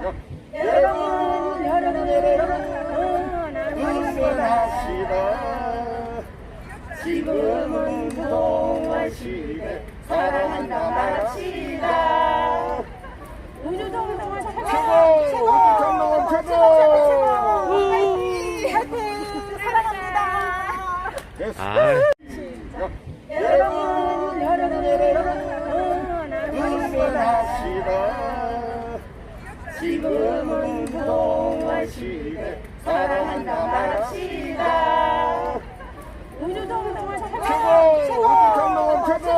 여러분 여러분 여러분 응원합시다 지금은 동화 시대 사랑한다 됐어. 아, 지금은 동화 시대. 사랑한다 말합시다. 우주정동을 최고! 우주정동은 최고!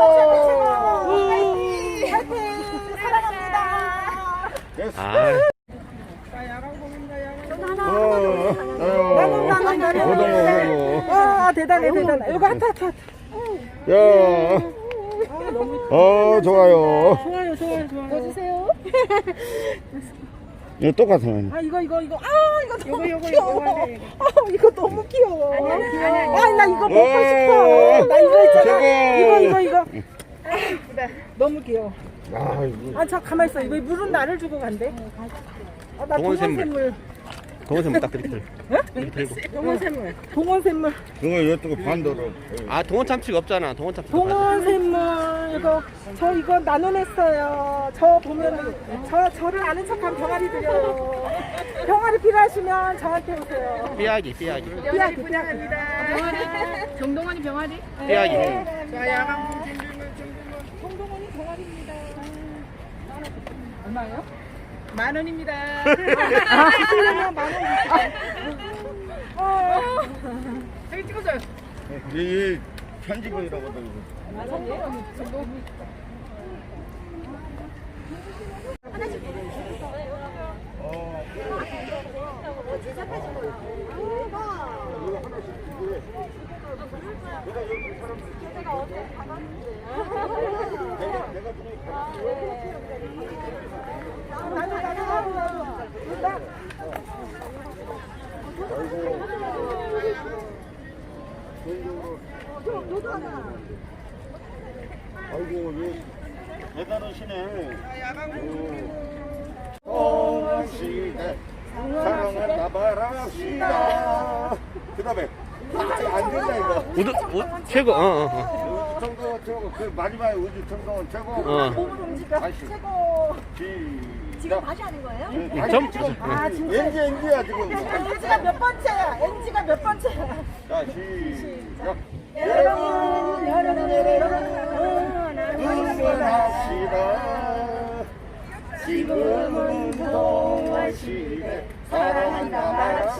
화이팅! 사랑합니다. 아, 아 대단해 대단해. 이거 하트 고등어. 야, 어, 좋아요. 좋아요 좋아요 좋아요. 넣어주세요 이거 똑같아. 아 이거 이거 이거. 아 이거 너무 귀여워. 아 이거 너무 귀여워. 아나 이거 먹고 오. 싶어. 나 이거 있잖아. 이거 이거 이거. 아, 너무 귀여워. 아, 이거. 아저 가만 있어. 왜 물은 나를 주고 간대? 아, 나 동원샘물. 동원샘물 동원샘 딱 이렇게 들고. 동원샘물. 동원샘물. 그거 이쪽으로 반대로. 아, 동원 참치가 없잖아. 동원 참치. 동원샘물. 이거 저 이거 나눠냈어요 저 보면 저 저를 아는 척한 병아리 드려요 병아리 필요하시면 저한테 오세요 삐약이, 삐약이. 삐약이 삐약이 정동원이 병아리? 삐약이. 정동원이 병아리입니다 얼마예요? 만 원입니다. 아, 쓰려면 만 원. 어. 여기 찍어줘요. 이 편집원이라고 하더라고. 나도 나도 나도 나도. 나 아이고, 왜 대단하시네. 동화 시대 사랑한다 말합시다. 그 다음에 안 된다 이거. 우드, 우, 최고. 어, 어, 어. 우주 청동원 최고. 그 마지막에 우주 청동원 최고. 어. 몸을 움직여. 다시. 최고. 지금 다시 하는 거예요? 아니, 점- 지금 아, 진짜? 엔지 엔지야 지금. NG가 몇 번째야? NG가 몇 번째야? 자 시작. 여러분, 여러분, 여러분. 응원합시다. 지금은 동화 시대 사랑한다